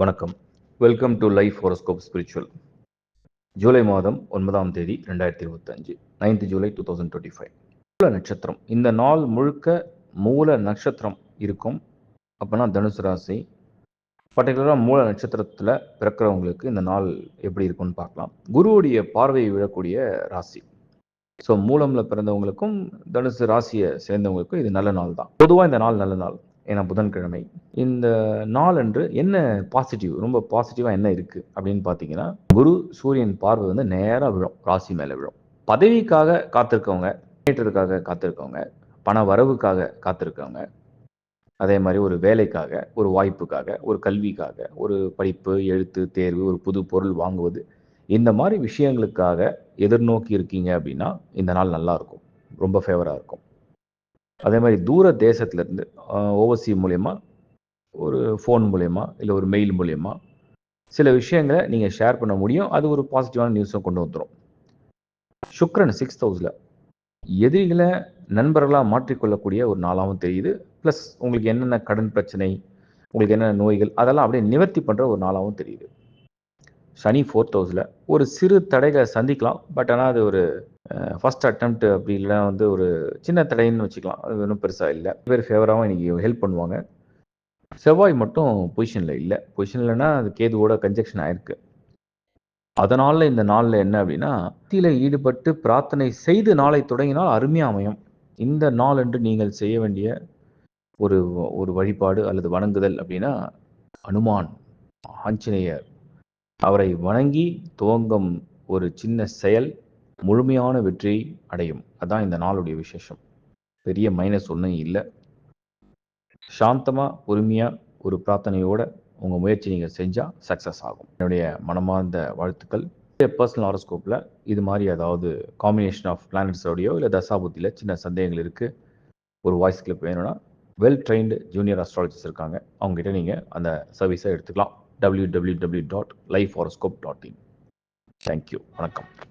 வணக்கம். Welcome to life horoscope spiritual July மாதம் ஒன்பதாம் தேதி ரெண்டாயிரத்தி இருபத்தஞ்சு ninth July two thousand twenty five மூல நட்சத்திரம். இந்த நாள் முழுக்க மூல நட்சத்திரம் இருக்கும். அப்போனா தனுசு ராசி. பர்டிகுலராக மூல நட்சத்திரத்தில் பிறக்கிறவங்களுக்கு இந்த நாள் எப்படி இருக்கும்னு பார்க்கலாம். குருவுடைய பார்வையை விழக்கூடிய ராசி. ஸோ மூலமில் பிறந்தவங்களுக்கும் தனுசு ராசியை சேர்ந்தவங்களுக்கும் இது நல்ல நாள் தான் பொதுவாக இந்த நாள் நல்ல நாள். ஏன்னா புதன்கிழமை. இந்த நாள் அன்று என்ன பாசிட்டிவ் ரொம்ப பாசிட்டிவாக என்ன இருக்குது அப்படின்னு பார்த்தீங்கன்னா குரு சூரியன் பார்வை வந்து நேராக விழும் ராசி மேலே விழும். பதவிக்காக காத்திருக்கவங்க முன்னேற்றத்துக்காக காத்திருக்கவங்க பண வரவுக்காக காத்திருக்கவங்க அதே மாதிரி ஒரு வேலைக்காக ஒரு வாய்ப்புக்காக ஒரு கல்விக்காக ஒரு படிப்பு எழுத்து தேர்வு ஒரு புது பொருள் வாங்குவது இந்த மாதிரி விஷயங்களுக்காக எதிர்நோக்கி இருக்கீங்க அப்படின்னா இந்த நாள் நல்லா இருக்கும். ரொம்ப ஃபேவராக இருக்கும். அதே மாதிரி தூர தேசத்துலேருந்து ஓவர்சி மூலயமா ஒரு ஃபோன் மூலயமா இல்லை ஒரு மெயில் மூலயமா சில விஷயங்களை நீங்கள் ஷேர் பண்ண முடியும். அது ஒரு பாசிட்டிவான நியூஸை கொண்டு வந்துடும் சுக்ரன் சிக்ஸ் ஹவுஸில் எதிரிகளை நண்பர்களாக மாற்றிக்கொள்ளக்கூடிய ஒரு நாளாகவும் தெரியுது. ப்ளஸ் உங்களுக்கு என்னென்ன கடன் பிரச்சனை உங்களுக்கு என்னென்ன நோய்கள் அதெல்லாம் அப்படியே நிவர்த்தி பண்ணுற ஒரு நாளாகவும் தெரியுது. சனி ஃபோர்த் ஹவுஸில் ஒரு சிறு தடைகளை சந்திக்கலாம். பட் ஆனால் அது ஒரு ஃபஸ்ட் அட்டம்ப்ட் அப்படி இல்லைனா வந்து ஒரு சின்ன தடைன்னு வச்சுக்கலாம். அது ஒன்றும் பெருசாக இல்லை. பேர் ஃபேவராகவும் இன்றைக்கி ஹெல்ப் பண்ணுவாங்க. செவ்வாய் மட்டும் பொசிஷனில் இல்லை. பொசிஷன் இல்லைன்னா அது கேதுவோட கன்ஜெக்ஷன் ஆயிருக்கு. அதனால் இந்த நாளில் என்ன அப்படின்னா பக்தியில் ஈடுபட்டு பிரார்த்தனை செய்து நாளை தொடங்கினால் அருமையாக அமையும். இந்த நாள் என்று நீங்கள் செய்ய வேண்டிய ஒரு ஒரு வழிபாடு அல்லது வணங்குதல் அப்படின்னா அனுமான் ஆஞ்சநேயர் அவரை வணங்கி துவங்கும் ஒரு சின்ன செயல் முழுமையான வெற்றியை அடையும். அதான் இந்த நாளுடைய விசேஷம். பெரிய மைனஸ் ஒன்றும் இல்லை. சாந்தமாக பொறுமையாக ஒரு பிரார்த்தனையோட உங்கள் முயற்சி நீங்கள் செஞ்சால் சக்ஸஸ் ஆகும். என்னுடைய மனமார்ந்த வாழ்த்துக்கள். பர்சனல் ஹாரோஸ்கோப்பில் இது மாதிரி ஏதாவது காம்பினேஷன் ஆஃப் பிளானட்ஸோடையோ இல்லை தசாபுத்தியில் சின்ன சந்தேகங்கள் இருக்குது ஒரு வாய்ஸ் கிளிப் வேணும்னா வெல் ட்ரெயின்டு ஜூனியர் அஸ்ட்ராலஜிஸ்ட் இருக்காங்க. அவங்ககிட்ட நீங்கள் அந்த சர்வீஸை எடுத்துக்கலாம். W W W dot life horoscope dot in thank you வணக்கம்.